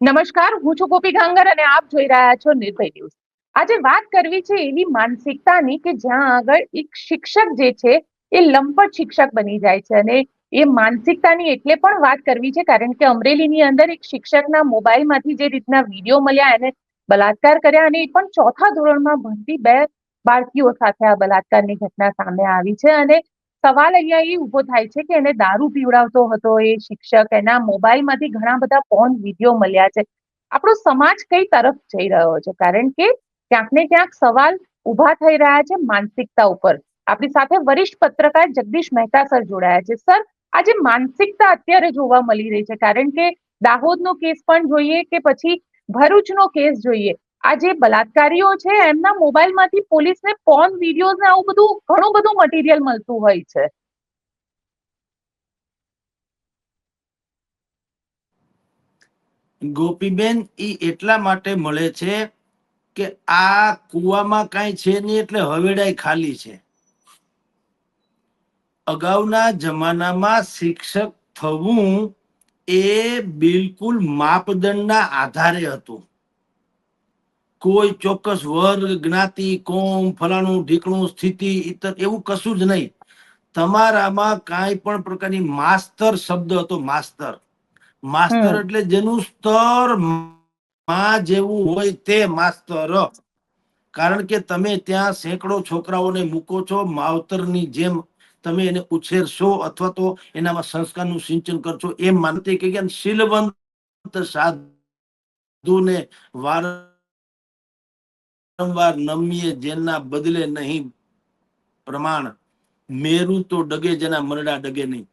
નમસ્કાર, હું છું ગોપી ગાંગર અને આપ જોઈ રહ્યા છો નિર્ભય ન્યૂઝ. આજે વાત કરવી છે એવી માનસિકતાની કે જ્યાં આગળ એક શિક્ષક જે છે એ લંપટ શિક્ષક બની જાય છે અને એ માનસિકતાની એટલે પણ વાત કરવી છે કારણ કે અમરેલીની અંદર એક શિક્ષકના મોબાઈલમાંથી જે રીતના વીડિયો મળ્યા એને બલાત્કાર કર્યા અને એ પણ ચોથા ધોરણમાં ભણતી બે બાળકીઓ સાથે આ બલાત્કારની ઘટના સામે આવી છે અને સવાલ અહીંયા એ ઊભો થાય છે કે એને દારૂ પીવડાવતો હતો એ શિક્ષક, એના મોબાઈલમાંથી ઘણા બધા પોર્ન વીડિયો મળ્યા છે. આપણો સમાજ કઈ તરફ જઈ રહ્યો છે? કારણ કે ક્યાંક ને ક્યાંક સવાલ ઊભા થઈ રહ્યા છે માનસિકતા ઉપર. આપણી સાથે વરિષ્ઠ પત્રકાર જગદીશ મહેતા સર જોડાયા છે. સર, આજે માનસિકતા અત્યારે જોવા મળી રહી છે. કારણ કે દાહોદનો કેસ પણ જોઈએ કે પછી ભરૂચનો કેસ જોઈએ. આ જે બલાત્કારીઓ છે, એમના મોબાઈલમાંથી પોલીસને પોર્ન વિડીયોઝ ને આવું બધું, ઘણું બધું મટીરિયલ મળતું હોય છે. ગોપીબેન, ઈ એટલા માટે મળે છે કે આ કુવામાં કઈ છે નહીં એટલે હવેડાઈ ખાલી છે. અગાઉના જમાનામાં શિક્ષક થવું એ બિલકુલ માપદંડના આધારે હતું. કોઈ ચોક્કસ વર્ગ જ્ઞાતિ કોમ ફલાણું ઢીકણું સ્થિતિ ઇતર એવું કશું જ નહીં. તમારામાં કાંઈ પણ પ્રકારની માસ્તર શબ્દ હતો માસ્તર. માસ્તર એટલે જેનું સ્તરમાં જેવું હોય તે માસ્તર. કારણ કે તમે ત્યાં સેંકડો છોકરાઓને મૂકો છો માવતરની જેમ તમે એને ઉછેરશો અથવા તો એનામાં સંસ્કારનું સિંચન કરશો એમ માનતી કે જ્ઞાન શીલવંત સાધુને વારંવાર નમીએ જેના બદલે નહીં. પ્રમાણ મેરું તો ડગે જેના મરડા ડગે નહીં.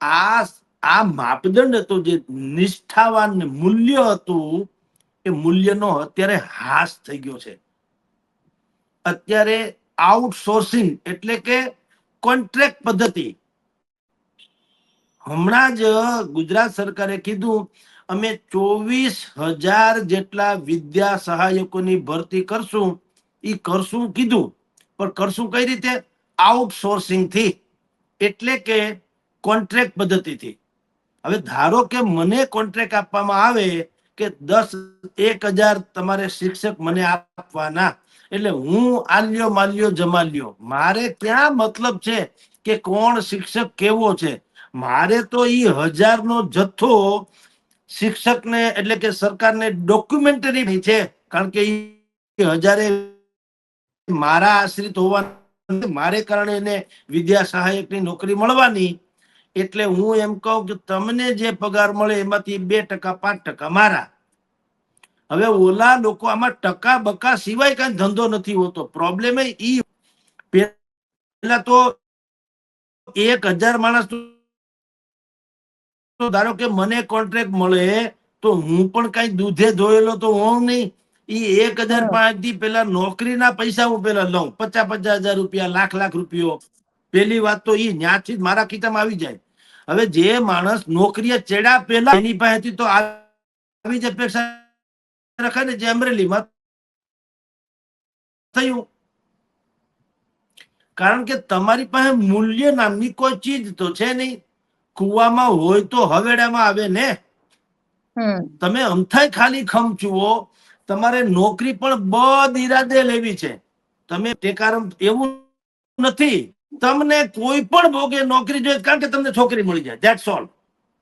આ આ માપદંડ હતો જે નિષ્ઠાવાન મૂલ્ય હતું, એ મૂલ્યનો અત્યારે હાસ થઈ ગયો છે. અત્યારે આઉટસોર્સિંગ એટલે કે કોન્ટ્રાક્ટ પદ્ધતિ. હમણાં જ ગુજરાત સરકારે કીધું અમે ચોવીસ હજાર જેટલા વિદ્યા સહાયકોની ભરતી કરશું. એ કરશું કીધું. પણ કરશું કઈ રીતે? આઉટસોર્સિંગથી. એટલે કે કોન્ટ્રાક્ટ પદ્ધતિથી. હવે ધારો કે મને કોન્ટ્રાક્ટ આપવામાં આવે કે દસ એક હજાર તમારે શિક્ષક મને આપવાના. એટલે હું આલ્યો માલ્યો જમાલ્યો. મારે ક્યાં મતલબ છે કે કોણ શિક્ષક કેવો છે? મારે તો એ હજારનો જથ્થો શિક્ષકને એટલે કે સરકારને ડોક્યુમેન્ટરી છે. કારણ કે હજારે મારા આશ્રિત હોવા મારે કારણે એને વિદ્યા સહાયકની નોકરી મળવાની. એટલે હું એમ કહું કે તમને જે પગાર મળે એમાંથી બે ટકા, પાંચ ટકા મારા. હવે ઓલા લોકો આમાં ટકા બકા સિવાય કઈ ધંધો નથી હોતો. પ્રોબ્લેમ એ પેલા તો એક હજાર માણસ તો ધારો કે મને કોન્ટ્રાક્ટ મળે તો હું પણ કઈ દૂધે ધોયેલો તો હું નહીં. ઈ એક હજાર પાંચથી પેલા નોકરીના પૈસા હું પેલા લઉં. પચાસ પચાસ હજાર રૂપિયા લાખ લાખ રૂપિયો. પેલી વાત તો ઈ ન્યાથી મારા ખીચામાં આવી જાય. હવે જે માણસ નોકરીએ ચેડા પેલા એની પાસેથી તો આવી જ અપેક્ષા રખાય ને જે અમરેલીમાં થયું. કારણ કે તમારી પાસે મૂલ્ય નામની કોઈ ચીજ તો છે નહીં. કુવામાં હોય તો હવેડામાં આવે ને? તમે અમથાય ખાલી ખમચુઓ તમારે નોકરી પણ બદ ઈરાદે લેવી છે. તમે ટેકારમ એવું નથી. તમને કોઈ પણ ભોગે નોકરી જોઈએ કારણ કે તમને છોકરી મળી જાય. ધેટ્સ ઓલ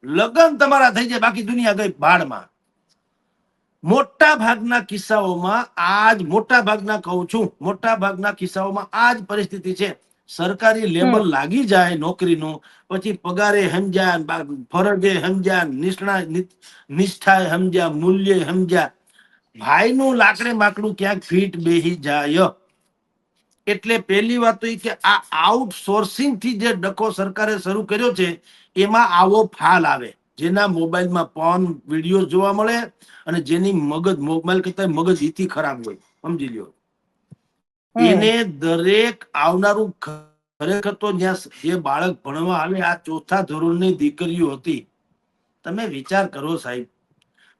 લગ્ન તમારા થઈ જાય બાકી દુનિયા ગઈ ભાડમાં મોટા ભાગના કિસ્સાઓમાં આજ મોટા ભાગના કહું છું મોટા ભાગના કિસ્સાઓમાં આ જ પરિસ્થિતિ છે. સરકારી લેબલ લાગી જાય નોકરીનું પછી પગારે સમજ્યા ફરજે સમજ્યા નિષ્ણા નિષ્ઠાએ સમજ્યા મૂલ્ય સમજ્યા. ભાઈનું લાકડે માકડું ક્યાંક ફીટ બેહી જાય. એટલે પહેલી વાત તો એ કે આ આઉટસોર્સિંગથી જે ડકો સરકારે શરૂ કર્યો છે એમાં આવો ફાલ આવે. જેના મોબાઈલમાં પોન વીડિયો જોવા મળે અને જેની મગજ મોબાઈલ કરતા મગજ ઈથી ખરાબ હોય. સમજી લ્યો. એને દરેક આવનારું ખરેખર તો જ્યાં જે બાળક ભણવા આવે, આ ચોથા ધોરણની દીકરીઓ હતી. તમે વિચાર કરો સાહેબ,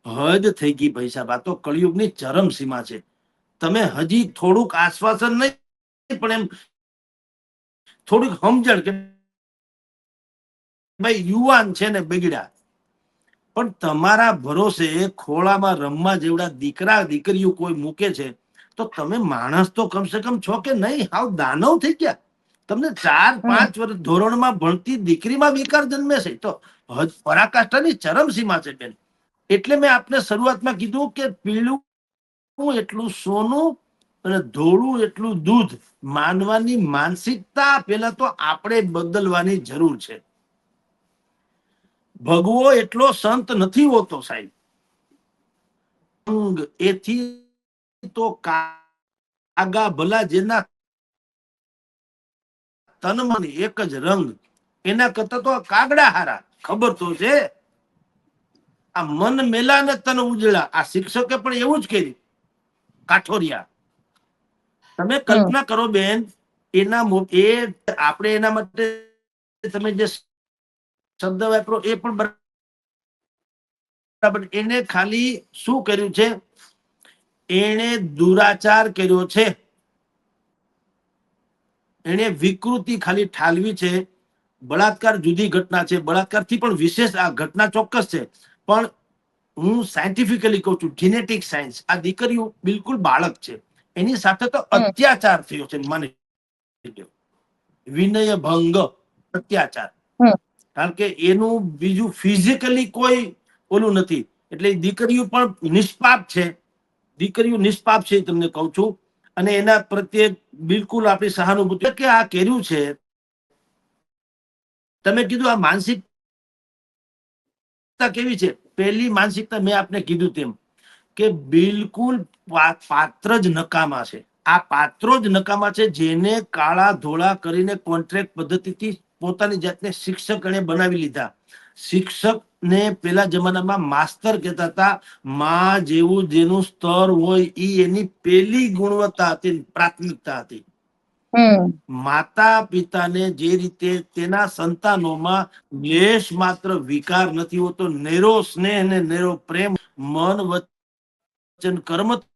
હદ થઈ ગઈ પૈસા આ તો કળિયુગની ચરમ સીમા છે. તમે હજી થોડુંક આશ્વાસન નહીં, પણ એમ થોડીક સમજણ કે ભાઈ, યુવાન છે ને બગડ્યા. પણ તમારા ભરોસે ખોળામાં રમવા જેવડા દીકરા દીકરીઓ કોઈ મૂકે છે તો તમે માણસ તો કમસે કમ છો કે નહીં? હાવ દાનવ થઈ ગયા. તમને ચાર પાંચ વર્ષ ધોરણમાં ભણતી દીકરીમાં વિકાર જન્મે છે. તો પરાકાષ્ઠાની ચરમસીમા છે બેન. એટલે મેં આપને શરૂઆતમાં કીધું કે પીળું એટલું સોનું અને ધોળું એટલું દૂધ માનવાની માનસિકતા પેલા તો આપણે બદલવાની જરૂર છે. ભગવો એટલો સંત નથી હોતો સાહેબ. એથી તો કાગા ભલા જેના તનમાં એક જ રંગ એના કરતા તો કાગડા હારા. ખબર તો છે. આ મન મેલા ને તન ઉજળા આ શિક્ષકે પણ એવું જ કર્યું. કાઠોરિયા. તમે કલ્પના કરો બેન એના એ આપણે એના માટે તમે જે શબ્દ વાપરો એ પણ બરાબર. એને ખાલી શું કર્યું છે? એણે દુરાચાર કર્યો છે. એણે વિકૃતિ ખાલી ઠાલવી છે. બળાત્કાર જુદી ઘટના છે. બળાત્કારથી પણ વિશેષ આ ઘટના ચોક્કસ છે. પણ હું સાયન્ટિફિકલી કહું છું જીનેટિક સાયન્સ આ દીકરીઓ બિલકુલ બાળક છે. એની સાથે તો અત્યાચાર થયો છે મને વિનય ભંગ અત્યાચાર. કારણ કે એનું બીજું ફિઝિકલી કોઈ ઓલું નથી. એટલે દીકરીઓ પણ નિષ્પાપ છે. દીકરીઓ નિષ્પાપ છે તમને કહું છું. અને એના પ્રત્યે બિલકુલ આપણી સહાનુભૂતિ કે આ કર્યું છે. તમે કીધું આ માનસિકતા કેવી છે? પહેલી માનસિકતા મેં આપને કીધું તેમ કે બિલકુલ પાત્ર જ નકામા છે. આ પાત્રો જ નકામા છે જેને કાળા ધોળા કરીને કોન્ટ્રાક્ટ પદ્ધતિથી પોતાની જાતને શિક્ષક એને બનાવી લીધા. શિક્ષક ને પેલા જમાનામાં માસ્તર કહેતા હતા માં જેવું જેનું સ્તર હોય એ એની પેલી ગુણવત્તા હતી પ્રાથમિકતા હતી. માતા પિતાને જે રીતે તેના સંતાનોમાં લેશ માત્ર વિકાર નથી હોતો નેરો સ્નેહ અને નેરો પ્રેમ મન વચન કર્મથી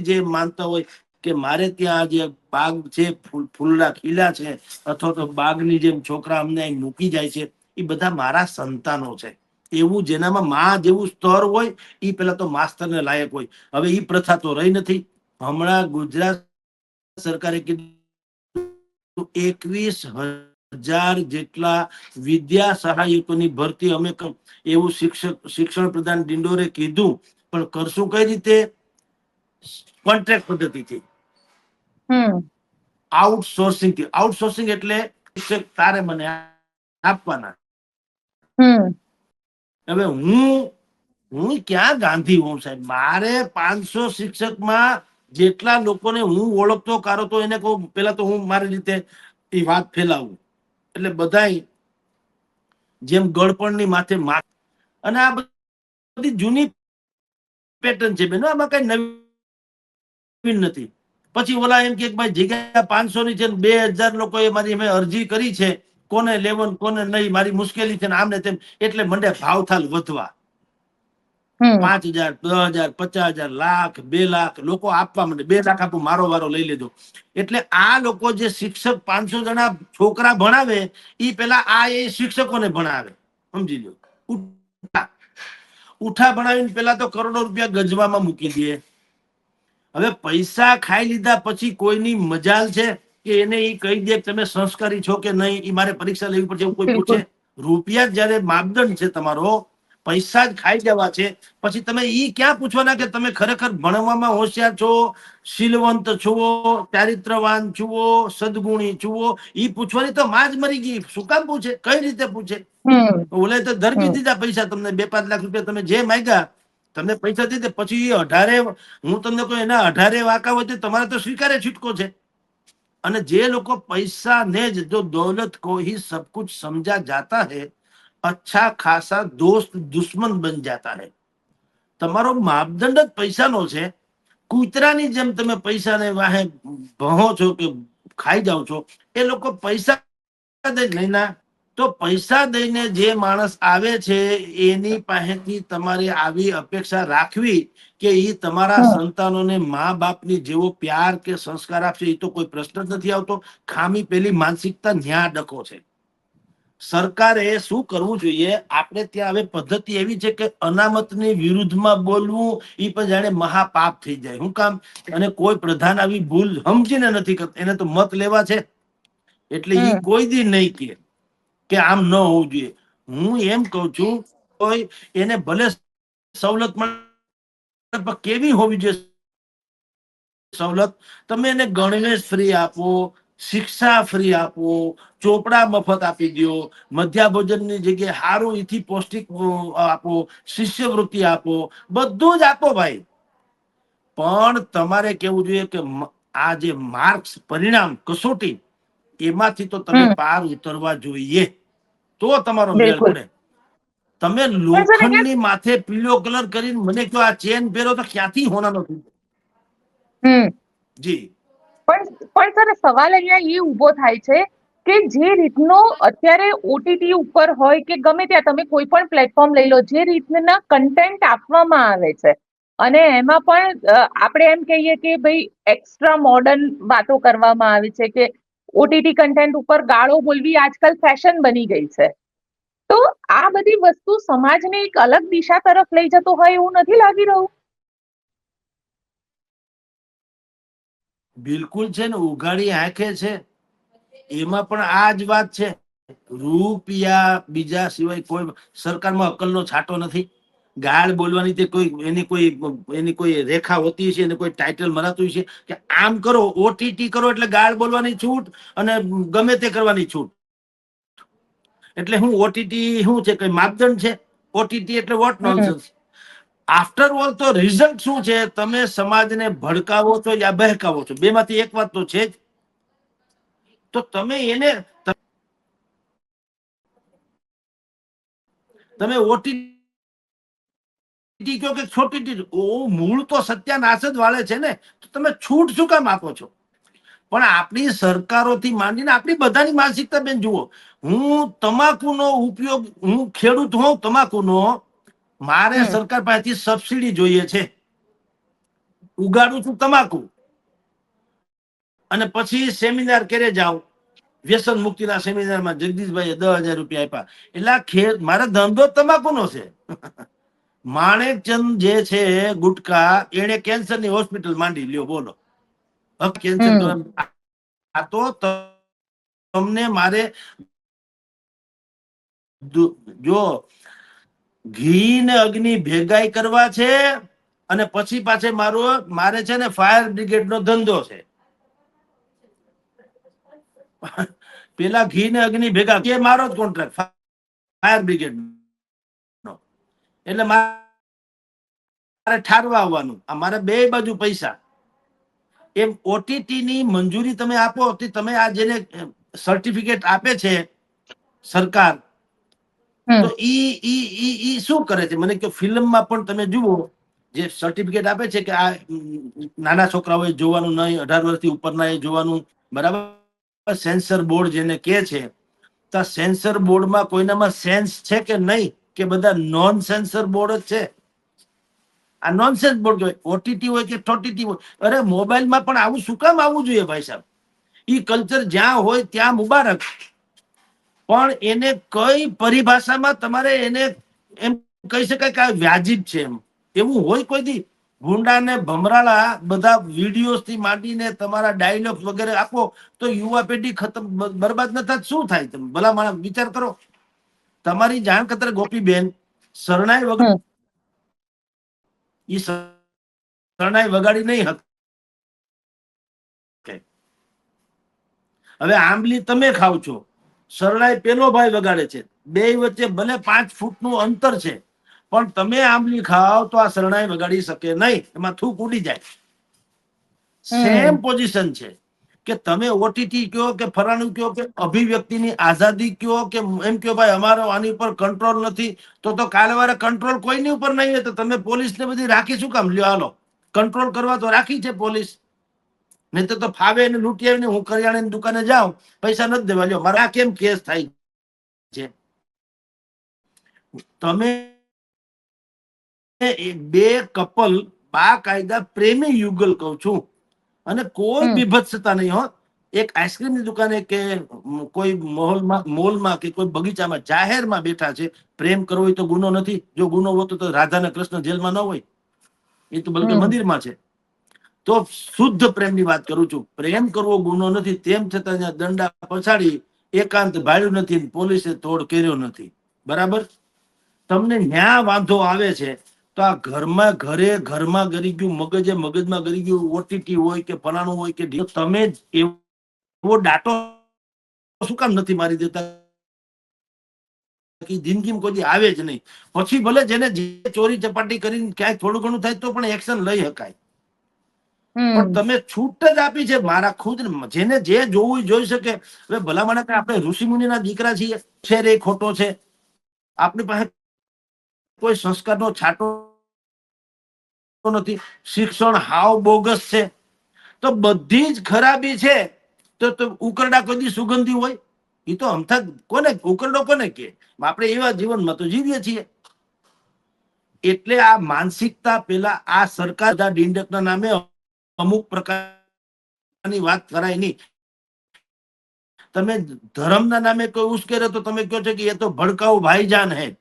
જે માનતા હોય કે મારે ત્યાં જે બાગ છે ફૂલ ફૂલડા ખીલા છે અથવા તો બાગની જેમ છોકરા અમને અહીં મૂકી જાય છે એ બધા મારા સંતાનો છે. એવું જેનામાં મા જેવું સ્તર હોય એ પેલા તો માસ્તરને લાયક હોય. હવે એ પ્રથા તો રહી નથી. હમણાં ગુજરાત સરકારે કીધું એકવીસ હજાર જેટલા વિદ્યા સહાયકોની ભરતી અમે એવું શિક્ષક શિક્ષણ પ્રધાન ડિંડોરે કીધું. પણ કરશું કઈ રીતે? કોન્ટ્રાક્ટ પદ્ધતિથી. હમ. આઉટસોર્સિંગથી આઉટસોર્સિંગ એટલે શિક્ષક તારે મને આપવાના. હવે હું હું ક્યાં ગાંધી હોઉં સાહેબ? મારે પાંચસો શિક્ષકમાં જેટલા લોકોને હું ઓળખતો કારો તો એને કહું પેલા તો હું મારી રીતે એ વાત ફેલાવું. એટલે બધાય જેમ ગળપણની માથે મા અને આ બધી જૂની પેટર્ન છે બેનો, આમાં કઈ નવીન નથી. પછી ઓલા એમ કે ભાઈ જગ્યા પાંચસો ની છે બે હજાર લોકોએ મારી અમે અરજી કરી છે. કોને લેવો કોને નહીં મારી મુશ્કેલી છે ને આમ તેમ એટલે મંડે ભાવથાલ વધવા. પાંચ હજાર દસ હજાર પચાસ હજાર લાખ બે લાખ લોકો આપવા માંડે. બે લાખ આપો મારો વારો લઈ લેજો. એટલે આ લોકો જે શિક્ષક પાંચસો જણા છોકરા ભણાવે એ પેલા આ એ શિક્ષકોને ભણાવે. સમજી લો ઉઠા. ઉઠા ભણાવીને પેલા તો કરોડો રૂપિયા ગજવામાં મૂકી દે. હવે પૈસા ખાઈ લીધા પછી કોઈની મજાલ છે? કે એને એ કહી દે કે તમે સંસ્કારી છો કે નહીં એ મારે પરીક્ષા લેવી પડશે એવું કોઈ પૂછે? રૂપિયા જ જ્યારે માપદંડ છે તમારો પૈસા જ ખાઈ જવા છે. પછી તમે ઈ ક્યાં પૂછવાના કે તમે ખરેખર ભણવામાં હોશિયાર છો શીલવંત છુઓ ચારિત્રવાન છુઓ સદગુણી છુઓ? ઈ પૂછવાની તો માં જ મરી ગઈ. શું કામ પૂછે? કઈ રીતે પૂછે? ઓલે તો હમ. દીધા પૈસા તમને બે પાંચ લાખ રૂપિયા તમે જે માંગ્યા તમને પૈસા દીધે. પછી એ અઢારે હું તમને કહું એના અઢારે વાંકા હોય તો તમારે તો સ્વીકારે છૂટકો છે. અને જે લોકો પૈસા ને જ જો દોલત કોઈ सब कुछ समझा जाता है अच्छा खासा दोस्त दुश्मन बन जाता है તમારો માપદંડ જ પૈસાનો છે. કૂતરાની જેમ તમે પૈસાને વાહે ભહો છો કે ખાઈ જાઓ છો, એ લોકો પૈસા લઈને તો પૈસા દઈને જે માણસ આવે છે એની પાસેથી તમારે આવી અપેક્ષા રાખવી કે એ તમારા સંતાનોને મા બાપની જેવો પ્યાર કે સંસ્કાર આપશે એ તો કોઈ પ્રશ્ન જ નથી આવતો. ખામી પેલી માનસિકતા ન્યા ડકો છે. સરકારે શું કરવું જોઈએ? આપણે ત્યાં હવે પદ્ધતિ એવી છે કે અનામતની વિરુદ્ધમાં બોલવું એ પણ જાણે મહાપાપ થઈ જાય. શું કામ? અને કોઈ પ્રધાન આવી ભૂલ સમજીને નથી કરતા. એને તો મત લેવા છે. એટલે એ કોઈ દી નહીં કે. કે આમ ન હોવું જોઈએ. હું એમ કહું છું કોઈ એને ભલે સવલત કેવી હોવી જોઈએ સવલત? તમે એને ગણવેશ ફ્રી આપો, શિક્ષા ફ્રી આપો, ચોપડા મફત આપી દો મધ્યા ભોજનની જગ્યાએ સારું એથી પૌષ્ટિક આપો, શિષ્યવૃત્તિ આપો, બધું જ આપો ભાઈ. પણ તમારે કેવું જોઈએ કે આ જે માર્ક્સ પરિણામ, કસોટી એમાંથી તો તમે. પાર ઉતરવા જોઈએ. તો તમારો મેળ પડે. તમે લોખંડની માથે પીળો કલર કરીને મને કહો આ ચેન પહેરો તો ક્યાંથી હોનાનો થઈ જી. પણ પણ સર સવાલ અહીંયા એ ઊભો થાય છે કે જે રીતનો અત્યારે ઓટીટી ઉપર હોય કે ગમે ત્યાં તમે કોઈ પણ પ્લેટફોર્મ લઈ લો જે રીતના કન્ટેન્ટ આપવામાં આવે છે. અને એમાં પણ આપણે એમ કહીએ કે ભાઈ એક્સ્ટ્રા મોડર્ન વાતો કરવામાં આવી છે કે ઓટીટી કન્ટેન્ટ ઉપર ગાળો બોલવી આજકાલ ફેશન બની ગઈ છે. તો આ બધી વસ્તુ સમાજને એક અલગ દિશા તરફ લઈ જતો હોય એવું નથી લાગી રહ્યું? બિલકુલ છે ને, ઉઘાડી આંખે છે. એમાં પણ આ જ વાત છે. રૂપિયા બીજા સિવાય કોઈ સરકારમાં અકલનો છાંટો નથી. ગાળ બોલવાની તે કોઈ, એની કોઈ એની કોઈ રેખા હોતી છે એને કોઈ ટાઇટલ મરાતું છે કે આમ કરો ઓટીટી કરો એટલે ગાળ બોલવાની છૂટ અને ગમે તે કરવાની છૂટ. એટલે હું ઓટીટી શું છે, કઈ માપદંડ છે? ઓટીટી એટલે વોટ હમ. આફ્ટર ઓલ તો રિઝલ્ટ શું છે? તમે સમાજને ભડકાવો છો યા બહેકાવો છો? બેમાંથી એક વાત તો છે જ. તો તમે એને, તમે ઓટીટી કયો કે છોટી ટી- ઓ મૂળ તો સત્યાનાશ જ વાળે છે ને તો તમે છૂટ શું કામ આપો છો? પણ આપણી સરકારોથી માંડીને આપણી બધાની માનસિકતા બેન જુઓ હું તમાકુનો ઉપયોગ હું ખેડૂત હોઉં તમાકુનો મારે સરકાર પાસેથી સબસિડી જોઈએ છે. ઉગાડું છું તમાકુ. અને પછી સેમિનાર કરે જાઉં. વ્યસન મુક્તિના સેમિનારમાં જગદીશભાઈએ દસ હજાર રૂપિયા આપ્યા. એટલે ખેડ ખેત ધંધો તમાકુનો છે. માણેકચંદ જે છે ગુટકા એને કેન્સરની હોસ્પિટલ માંડી લ્યો બોલો. કેન્સર તો આ તો તમને મારે જો ઘી ને અગ્નિ ભેગાઈ કરવા છે અને પછી પાછે મારો મારે છે ને ફાયર બ્રિગેડ નો ધંધો છે. પેલા ઘી ને અગ્નિ ભેગા કે મારો જ કોન્ટ્રાક્ટ ફાયર બ્રિગેડ નો. એટલે મારે ઠારવા આવવાનું. આ મારે બે બાજુ પૈસા. એમ ઓટીટી ની મંજૂરી તમે આપો તો તમે આ જેને સર્ટિફિકેટ આપે છે સરકાર તો ઈ ઈ ઈ ઈ શું કરે છે? મને કે ફિલ્મમાં પણ તમે જુઓ જે સર્ટિફિકેટ આપે છે કે આ નાના છોકરાઓએ જોવાનું નહીં અઢાર વર્ષથી ઉપરના એ જોવાનું બરાબર? સેન્સર બોર્ડ જેને કે છે તો આ સેન્સર બોર્ડમાં કોઈનામાં સેન્સ છે કે નહીં? કે બધા નોન સેન્સર બોર્ડ જ છે? આ નોનસેન્સ બોર્ડ કહેવાય. ઓટીટી હોય કે ટોટીટી હોય? અરે, મોબાઈલમાં પણ આવું શું કામ આવવું જોઈએ ભાઈ સાહેબ? એ કલ્ચર જ્યાં હોય ત્યાં મુબારક. પણ એને કઈ પરિભાષામાં તમારે એને એમ કહી શકાય કે આ વ્યાજિબ છે એમ. એવું હોય કોઈ દી? ભૂંડા ને ભમરાળા બધા વિડીયોઝથી માંડીને તમારા ડાયલોગ વગેરે આપો તો યુવા પેઢી ખતમ બરબાદ ન થાય શું થાય તમે? ભલા માણસ વિચાર કરો. તમારી જાણ કતર ગોપીબેન શરણાઈ વગર ઈ શરણાઈ વગાડી નહીં શકે હવે આંબલી તમે ખાવ છો. શરણાઈ પેલો ભાઈ વગાડે છે. બે વચ્ચે ભલે પાંચ ફૂટનું અંતર છે. પણ તમે આંબલી ખાવ તો આ શરણાઈ વગાડી શકે નહીં. એમાં થૂક ઉડી જાય. સેમ પોઝિશન છે. કે તમે ઓટીટી કયો કે ફરાણું કયો કે અભિવ્યક્તિની આઝાદી કયો કે એમ કયો, ભાઈ, અમારો આની ઉપર કંટ્રોલ નથી. તો તો કાલે કંટ્રોલ કોઈની ઉપર નહીં તો તમે પોલીસને બધી રાખી શું કામ? લ્યો, હાલો. કંટ્રોલ કરવા તો રાખી છે પોલીસ. નહીં તો ફાવે ને લૂંટી આવીને હું કરિયાણાની દુકાને જાઉં, પૈસા નથી દેવા. લ્યો, મારા કેમ કેસ થાય છે? તમે બે કપલ બા કાયદા પ્રેમી યુગલ કહું છું. અને કોઈ બીભત્સતા નહીં હોત એક આઈસ્ક્રીમની દુકાને કે કોઈ મોલમાં મોલમાં કે કોઈ બગીચામાં જાહેરમાં બેઠા છે પ્રેમ કરવો તો ગુનો નથી. જો ગુનો હોતો તો રાધા કૃષ્ણ જેલમાં ન હોય. એ તો બલકે મંદિરમાં છે. તો શુદ્ધ પ્રેમની વાત કરું છું. પ્રેમ કરવો ગુનો નથી. તેમ છતાં દંડા પછાડી એકાંત ભાળ્યું નથી પોલીસે તોડ કર્યો નથી. બરાબર? તમને ન્યા વાંધો આવે છે. તો આ ઘરમાં ઘરે ઘરમાં ગરી ગયું મગજે મગજમાં ગરી ગયું ઓટીટી હોય કે ફલાણું હોય કે તમે જ એવો ડાટો શું કામ નથી મારી દેતા? કે જિંદગીમાં કોઈ આવે જ નહીં. પછી ભલે જેને જે ચોરી ચપાટી કરીને ક્યાંય થોડું ઘણું થાય તો પણ એક્શન લઈ શકાય. પણ તમે છૂટ જ આપી છે મારા ખુદ જેને જે જોવું જોઈ શકે. હવે ભલામણ આપણે ઋષિ મુનિના દીકરા છીએ છે રે ખોટો છે. આપણી પાસે કોઈ સંસ્કારનો છાંટો નથી. શિક્ષણ હાવ બોગસ છે. તો બધી જ ખરાબી છે. તો ઉકરડા કોઈ સુગંધી હોય? એ તો હમથા કોને? ઉકરડો કોને કે? આપણે એવા જીવનમાં તો જીવીએ છીએ. એટલે આ માનસિકતા પેલા આ સરકાર ડીંડકના નામે અમુક પ્રકારની વાત કરાય નહીં. તમે ધર્મના નામે કોઈ ઉશ્કેરે તો તમે કહો છો કે એ તો ભડકાઉ ભાઈજાન હે.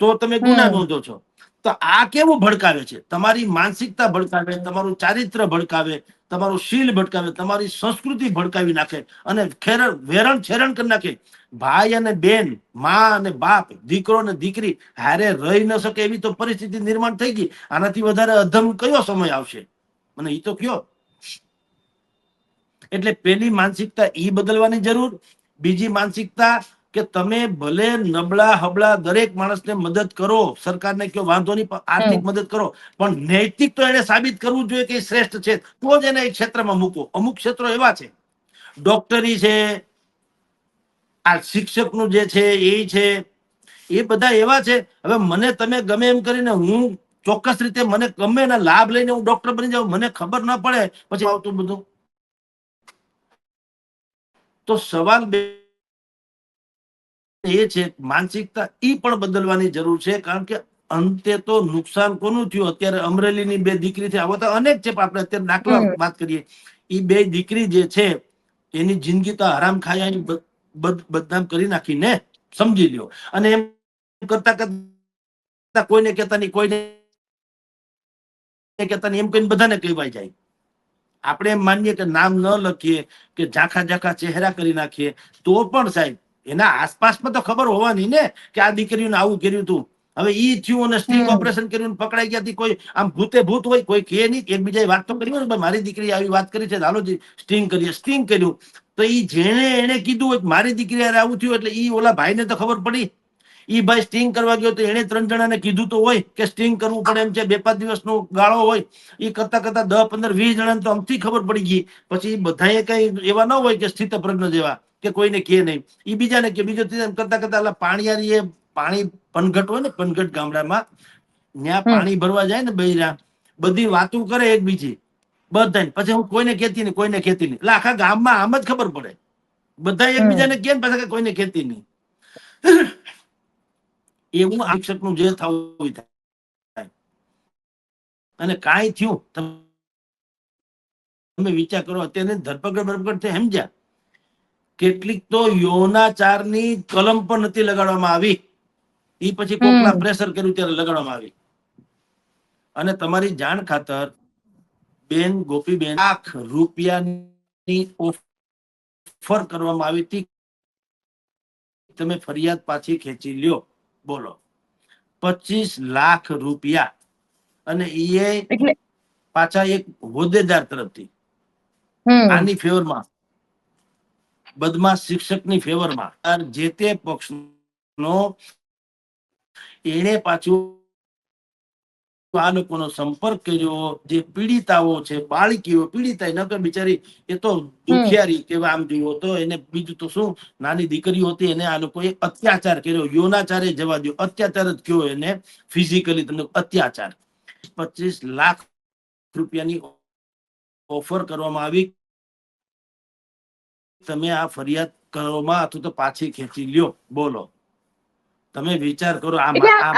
તો તમે ગુના નોંધો છો. તો આ કેવું ભડકાવે છે? તમારી માનસિકતા ભડકાવે તમારું ચારિત્ર ભડકાવે તમારું શીલ ભડકાવે તમારી સંસ્કૃતિ ભડકાવી નાખે અને ખેરણ વેરણ છેરણ કરી નાખે. ભાઈ અને બેનમાં અને બાપ દીકરો અને દીકરી હારે રહી ન શકે એવી તો પરિસ્થિતિ નિર્માણ થઈ ગઈ. આનાથી વધારે અધમ કયો સમય આવશે? મને એ તો કયો. એટલે પેલી માનસિકતા ઈ બદલવાની જરૂર બીજી માનસિકતા કે તમે ભલે નબળા હબળા દરેક માણસને મદદ કરો સરકારને કયો વાંધો નહીં આર્થિક મદદ કરો. પણ નૈતિક તો એને સાબિત કરવું જોઈએ કે શ્રેષ્ઠ છે. તો જ એને એ ક્ષેત્રમાં મૂકો. અમુક ક્ષેત્રો એવા છે. ડોક્ટરી છે આ શિક્ષકનું જે છે એ છે એ બધા એવા છે. હવે મને તમે ગમે એમ કરીને હું ચોક્કસ રીતે મને ગમે એના લાભ લઈને હું ડોક્ટર બની જાઉં મને ખબર ના પડે પછી આવતું બધું? તો સવાલ બે એ છે માનસિકતા એ પણ બદલવાની જરૂર છે કારણ કે અંતે તો નુકસાન કોનું થયું? અત્યારે અમરેલીની બે દીકરી છે. આવા તો અનેક છે આપણે અત્યારે દાખલા વાત કરીએ. એ બે દીકરી જે છે એની જિંદગી તો હરામ ખાયા બદનામ કરી નાખી ને સમજી લ્યો. અને એમ કરતા કરતા કોઈને કહેતા નહીં કોઈને કહેતા નહીં એમ કહીને બધાને કહેવાય જાય. આપણે એમ માનીએ કે નામ ન લખીએ કે ઝાંખા ઝાંખા ચહેરા કરી નાખીએ તો પણ સાહેબ એના આસપાસમાં તો ખબર હોવાની ને કે આ દીકરીઓને આવું કર્યું હતું હવે ઈ થયું અને સ્ટિંગ. ઓપરેશન કર્યું ને પકડાઈ ગયા કોઈ આમ ભૂતે ભૂત હોય કોઈ કહે નહીં એકબીજાએ વાત તો કરી હોય ને મારી દીકરી આવી વાત કરી છે હાલો સ્ટિંગ કરીએ. સ્ટિંગ કર્યું. તો ઈ જેણે એને કીધું હોય મારી દીકરી આવું થયું એટલે ઈ ઓલા ભાઈને તો ખબર પડી. ઈ ભાઈ સ્ટિંગ કરવા ગયો તો એને ત્રણ જણાને કીધું તો હોય કે સ્ટિંગ કરવું પડે એમ છે બે પાંચ દિવસનો ગાળો હોય. ઈ કરતા કરતા દસ પંદર વીસ જણાને તો અમથી ખબર પડી ગઈ. પછી બધાએ કઈ એવા ન હોય કે સ્થિત પ્રજ્ઞ જેવા. કે કોઈને કે નહીં. એ બીજાને કે બીજો એમ કરતા કરતા એટલે પાણીયારી એ પાણી પનઘટ હોય ને પનઘટ ગામડામાં ત્યાં પાણી ભરવા જાય ને બૈરા બધી વાતો કરે એકબીજી. બધાને પછી હું કોઈને કહેતી નહીં કોઈને કહેતી નહીં. એટલે આખા ગામમાં આમ જ ખબર પડે. બધા એકબીજાને કે પાછા કોઈને કહેતી નહીં. એવું શિક્ષકનું જે થવું હોય થાય. અને કાંઈ થયું તમે વિચાર કરો અત્યારે ધરપકડ બરપકડ થઈ સમજ્યા? કેટલીક તો યૌનાચારની કલમ પણ નથી લગાડવામાં આવી. એ પછી કોકના પ્રેશર કર્યું ત્યારે લગાડવામાં આવી. અને તમારી જાણ ખાતર બેન ગોપીબેન લાખ રૂપિયાની ઓફર કરવામાં આવી હતી. તમે ફરિયાદ પાછી ખેંચી લ્યો. બોલો. પચીસ લાખ રૂપિયા. અને એ પાછા એક હોદ્દેદાર તરફથી. આની ફેવરમાં બદમાશ શિક્ષકની ફેવરમાં. જે તે પક્ષનો એણે પાછું આ લોકોનો સંપર્ક કર્યો જે પીડિતાઓ છે બાળકીઓ પીડિતા ન કે બિચારી એ તો દુખિયારી કેવા આમ જોયો તો. એને બીજું તો શું? નાની દીકરીઓ હતી એને આ લોકોએ અત્યાચાર કર્યો. યોનાચારે જવા દો અત્યાચાર જ કયો એને ફિઝિકલી તમને અત્યાચાર. પચીસ લાખ રૂપિયાની ઓફર કરવામાં આવી. તમે આ ફરિયાદ કરવામાં અથવા તો પાછી ખેંચી લ્યો બોલો. તમે વિચાર કરો આ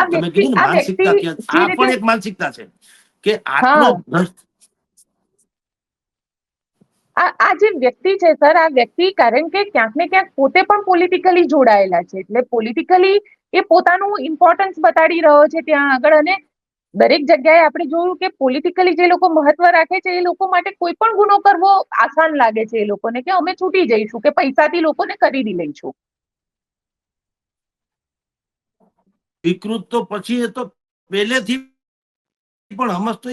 તમે કીધું ને માનસિકતા આ પણ એક માનસિકતા છે કે આટલો ભ્રષ્ટ આ જે વ્યક્તિ છે સર આ વ્યક્તિ કારણ કે ક્યાંક ને ક્યાંક પોતે પણ પોલિટિકલી જોડાયેલા છે. એટલે પોલિટિકલી એ પોતાનું ઇમ્પોર્ટન્સ બતાડી રહ્યો છે ત્યાં આગળ અને દરેક જગ્યાએ આપણે જોયું કે પોલિટિકલી જે લોકો મહત્વ રાખે છે, એ લોકો માટે કોઈ પણ ગુનો કરવો આસાન લાગે છે એ લોકોને કે અમે છૂટી જઈશું, કે પૈસાથી લોકોને ખરીદી લઈશું. વિકૃત તો પછી એ તો પહેલેથી પણ હમસ તો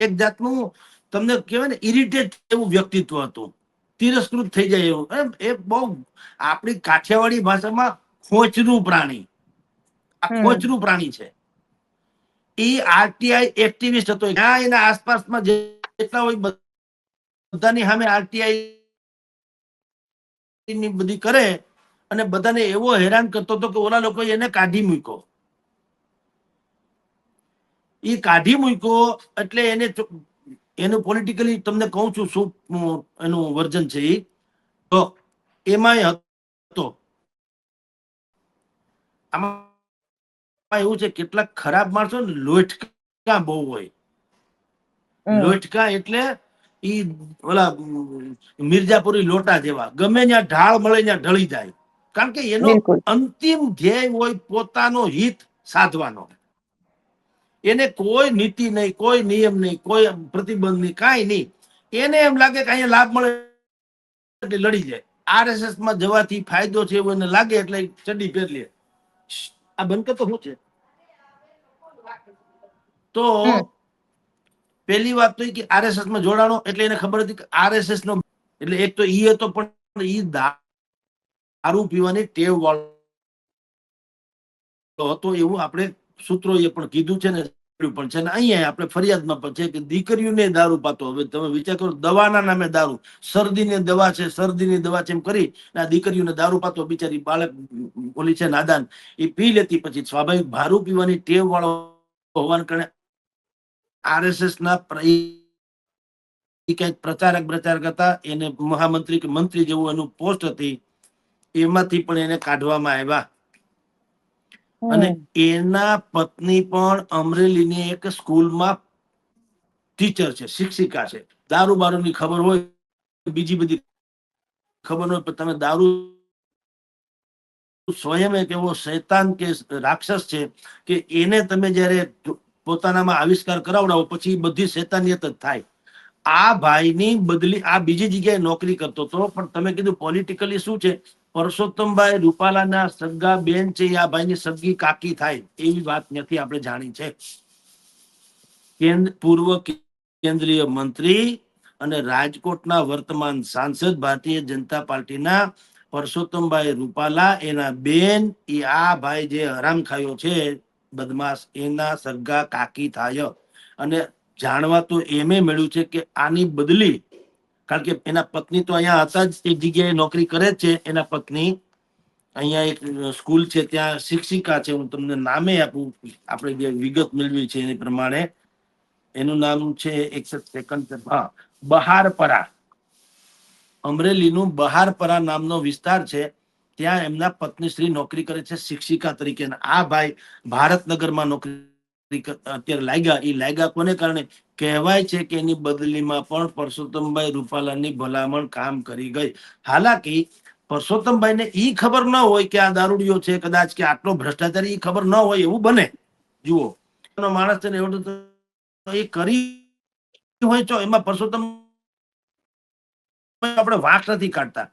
એક જાતનું તમને કહેવાય ને ઇરિટેટ એવું વ્યક્તિત્વ હતું. તિરસ્કૃત થઈ જાય એવું. એ બહુ આપણી કાઠિયાવાડી ભાષામાં ખોચરું પ્રાણી. આ હમ. પ્રાણી છે. એ આરટીઆઈ એક્ટિવિસ્ટ હતો. ત્યાં એના આસપાસમાં જેટલા હોય બધાની સામે આરટીઆઈ ની બધી કરે અને બધાને એવો હેરાન કરતો હતો કે ઓલા લોકો એને કાઢી મૂક્યો. એ કાઢી મૂક્યો એટલે એને એનું પોલિટિકલી તમને કહું છું શું એનું વર્જન છે એ. તો એમાંય હતો. આમાં એવું છે કેટલાક ખરાબ માણસો ને લોટકા બહુ હોય. લોટકા એટલે ઈ ઓલા મિર્જાપુરી લોટા જેવા. ગમે ત્યાં ઢાળ મળે ત્યાં ઢળી જાય. કારણ કે એનો અંતિમ ધ્યેય હોય પોતાનો હિત સાધવાનો. એને કોઈ નીતિ નહીં કોઈ નિયમ નહીં કોઈ પ્રતિબંધ નહીં કાંઈ નહીં. એને એમ લાગે કે અહીંયા લાભ મળે એટલે લડી જાય. આરએસએસમાં જવાથી ફાયદો છે એવું એને લાગે એટલે ચડી ફેર લે આ બંધ તો શું છે? તો પેલી વાત તો એ કે આરએસએસમાં જોડાણો એટલે એને ખબર હતી કે આરએસએસ નો એટલે એક તો ઈ હતો પણ ઈ દારૂ પીવાની ટેવ વાળો હતો એવું આપણે સૂત્રોએ પણ કીધું છે ને પણ છે ને અહીંયા આપણે ફરિયાદમાં પણ છે કે દીકરીઓને દારૂ પાતો. હવે તમે વિચાર કરો દવાના નામે દારૂ. શરદીની દવા છે શરદીની દવા છે એમ કરી આ દીકરીઓને દારૂ પાતો. બિચારી બાળક ઓલી છે નાદાન. એ પી લેતી પછી સ્વાભાવિક ભારું પીવાની ટેવ વાળો હોવાને કારણે આરએસએસ ના કંઈક પ્રચારક પ્રચારક હતા. એને મહામંત્રી કે મંત્રી જેવું એનું પોસ્ટ હતી. એમાંથી પણ એને કાઢવામાં આવ્યા. અને એના પત્ની પણ અમરેલીની એક સ્કૂલમાં ટીચર છે શિક્ષિકા છે. દારૂ બારૂની ખબર હોય બીજી બધી ખબર હોય પણ તમે દારૂ સ્વયં એક એવો શૈતાન કે રાક્ષસ છે કે એને તમે જ્યારે પોતાનામાં આવિષ્કાર કરાવડાવો, પછી બધી શેતાનિયત જ થાય. આ ભાઈની બદલી, આ બીજી જગ્યાએ નોકરી કરતો હતો, પણ તમે કીધું પોલિટિકલી શું છે? પરસોત્તમભાઈ રૂપાલાના સગા બેન છે આ ભાઈની સગી કાકી થાય, એવી વાત નથી આપણે જાણી છે. કેન્દ્ર, પૂર્વ કેન્દ્રીય મંત્રી અને રાજકોટના વર્તમાન સાંસદ ભારતીય જનતા પાર્ટીના પરસોત્તમભાઈ રૂપાલા, એના બેન, એ આ ભાઈ જે હરામ ખાયો છે બદમાશ, એના સગા કાકી થાય. અને જાણવા તો એમે મળ્યું છે કે આની બદલી, કારણ કે એના પત્ની તો અહીંયા હતા જ, એક જગ્યાએ નોકરી કરે છે, એના પત્ની. અહીંયા એક સ્કૂલ છે, ત્યાં શિક્ષિકા છે, હું તમને નામે આપું, આપણે જે વિગત મેળવી છે એ પ્રમાણે. એનું નામ છે, એક સેકન્ડ હા, બહારપરા. અમરેલીનું બહારપરા નામનો વિસ્તાર છે. ત્યાં એમના પત્ની શ્રી નોકરી કરે છે, શિક્ષિકા તરીકે. આ ભાઈ ભારતનગરમાં નોકરી અત્યારે લાગ્યા. એ લાગ્યા કોને કારણે? કહેવાય છે કે એની બદલીમાં પણ પરસોત્તમભાઈ રૂપાલાની ભલામણ કામ કરી ગઈ. હાલાકી, પરસોત્તમભાઈને ઈ ખબર ન હોય કે આ દારૂડિયો છે, કદાચ કે આટલો ભ્રષ્ટાચાર ઈ ખબર ન હોય, એવું બને. જુઓ. માણસ છે ને એવું એ કરી હોય તો એમાં પરસોત્તમ આપણે વાંક નથી કાઢતા.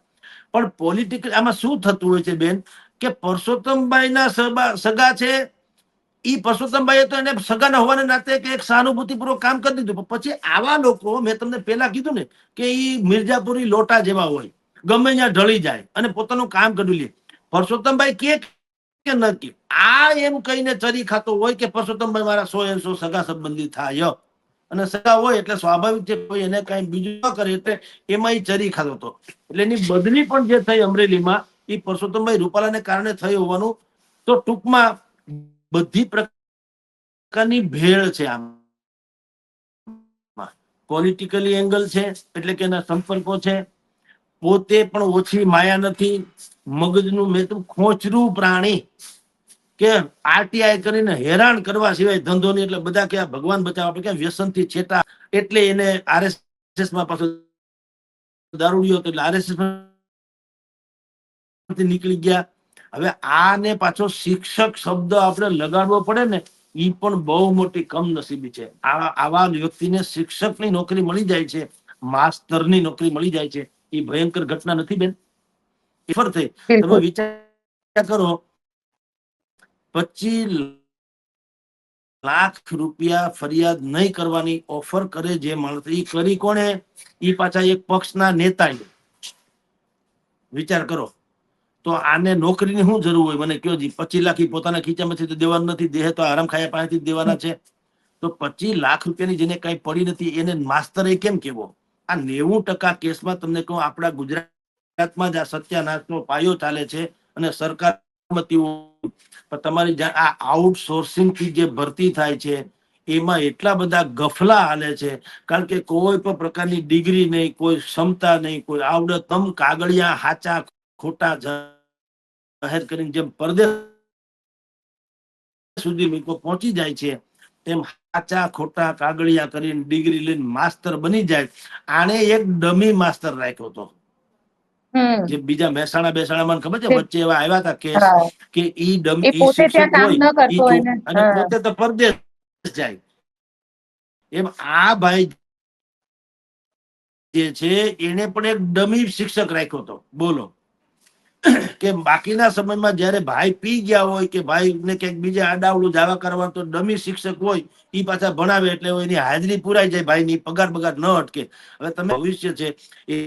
પણ પોલિટિકલ આમાં શું થતું હોય છે બેન? કે પરસોત્તમભાઈના સગા છે એ પરસોત્તમભાઈએ તો એને સગાના હોવાને નાતે કે એક સહાનુભૂતિપૂર્વક કામ કરી દીધું. પછી આવા લોકો, મેં તમને પહેલા કીધું ને, કે એ મિર્જાપુરી લોટા જેવા હોય, ગમે ત્યાં ઢળી જાય અને પોતાનું કામ કરી લે. પરસોત્તમભાઈ કે કે ન કે? આ એમ કહીને ચરી ખાતો હોય કે પરસોત્તમભાઈ મારા સો એમ સો સગા સંબંધી થાય. અને સગા હોય એટલે સ્વાભાવિક છે કોઈ એને કઈ બીજું ન કરે એટલે એમાં એ ચરી ખાતો હતો. એટલે એની બદલી પણ જે થઈ અમરેલીમાં, એ પરસોત્તમભાઈ રૂપાલાને કારણે થઈ હોવાનું. તો ટૂંકમાં બધી પ્રકારની ભેળ છે આમ. પોલિટિકલી એંગલ છે, એટલે કે એના સંપર્કો છે. પોતે પણ ઓછી માયા નથી. મગજનું મેં તો ખોચરું પ્રાણી. કે આરટીઆઈ કરીને હેરાન કરવા સિવાય ધંધો નહીં એટલે બધા કે ભગવાન બચાવ. આપણે કે વ્યસનથી છેટા? એટલે એને આરએસએસમાં પાછો દારૂડિયો હતો એટલે આરએસએસ નીકળી ગયા. હવે આને પાછો શિક્ષક શબ્દ આપણે લગાડવો પડે ને એ પણ બહુ મોટી કમનસીબી છે. આવા આવા વ્યક્તિને શિક્ષકની નોકરી મળી જાય છે માસ્તરની નોકરી મળી જાય છે એ ભયંકર ઘટના નથી બેન. ફરતે તમે વિચાર કરો પચીસ લાખ રૂપિયા ફરિયાદ નહીં કરવાની ઓફર કરે જે માણસ. કરી કોને એ પાછા એક પક્ષના નેતા વિચાર કરો. તો આને નોકરીની શું જરૂર હોય? મને કયો જી, પચીસ લાખ પોતાના ખીચામાંથી તો દેવાનું નથી. દેહ તો આરામ ખાયા પાસેથી દેવાના છે. તો પચીસ લાખ રૂપિયાની જેને કઈ પડી નથી, એને માસ્તર કેમ કેવો આ નેવું ટકા કેસમાં તમને કહું, આપણા ગુજરાતમાં જ આ સત્યાનાશનો પાયો ચાલે છે અને સરકાર તમારી આ આઉટસોર્સિંગથી જે ભરતી થાય છે, એમાં એટલા બધા ગફલા હાલે છે. કારણ કે કોઈ પણ પ્રકારની ડિગ્રી નહીં, કોઈ ક્ષમતા નહીં, કોઈ આવડત તમ કાગળિયા હાચા ખોટા જાહેર કરીને જેમ પરદેશ સુધી લોકો પહોંચી જાય છે, તેમ હાચા ખોટા કાગળિયા કરીને ડિગ્રી લઈને માસ્તર બની જાય. આને એક ડમી માસ્તર રાખ્યો હતો. જે બીજા મહેસાણા બેસાણામાં ખબર છે વચ્ચે એવા આવ્યા હતા કેસ કે ઈ ડમ ઈ શિક્ષક હોય, અને પોતે તો પરદેશ જાય. એમ આ ભાઈ જે છે એને પણ એક ડમી શિક્ષક રાખ્યો હતો. બોલો. કે બાકીના સમયમાં જ્યારે ભાઈ પી ગયા હોય કે ભાઈ ને ક્યાંક બીજા આડાવડું જાવા કરવા તો ડમી શિક્ષક હોય એ પાછા ભણાવે એટલે એની હાજરી પુરાઈ જાય ભાઈ ની પગાર બગાર ન અટકે. હવે તમે ભવિષ્ય છે એ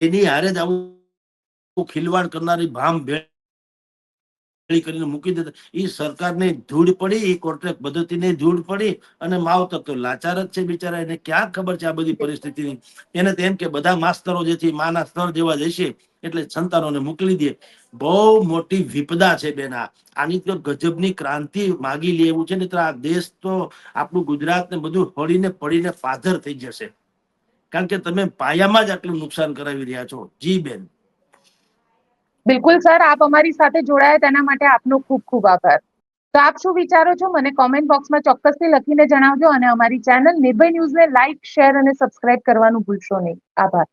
એની હારે જ આવું ખિલવાડ કરનારી ભામ ભેળી કરીને મૂકી દેતા. એ સરકારને ધૂળ પડી એ કોન્ટ્રાક્ટ પદ્ધતિને ધૂળ પડી અને માવતર તો લાચાર જ છે બિચારા. એને ક્યાં ખબર છે આ બધી પરિસ્થિતિની? એને તો કે બધા માસ્તરો જે છે માના સ્તર જેવા જશે એટલે સંતાનોને મોકલી દે. બહુ મોટી વિપદા છે બેન આ. આની તો ગજબની ક્રાંતિ માગી લે એવું છે ને તો આ દેશ તો આપણું ગુજરાત ને બધું હળીને પડીને પાધર થઈ જશે. કારણ કે તમે પાયામાં જ આટલું નુકસાન કરાવી રહ્યા છો. જી બેન. બિલકુલ સર, આપ અમારી સાથે જોડાયા તેના માટે આપનો ખૂબ ખૂબ આભાર. તો આપ શું વિચારો છો? મને કોમેન્ટ બોક્સમાં ચોક્કસથી લખીને જણાવજો અને અમારી ચેનલ નિર્ભય ન્યૂઝને લાઇક શેર અને સબસ્ક્રાઇબ કરવાનું ભૂલશો નહીં. આભાર.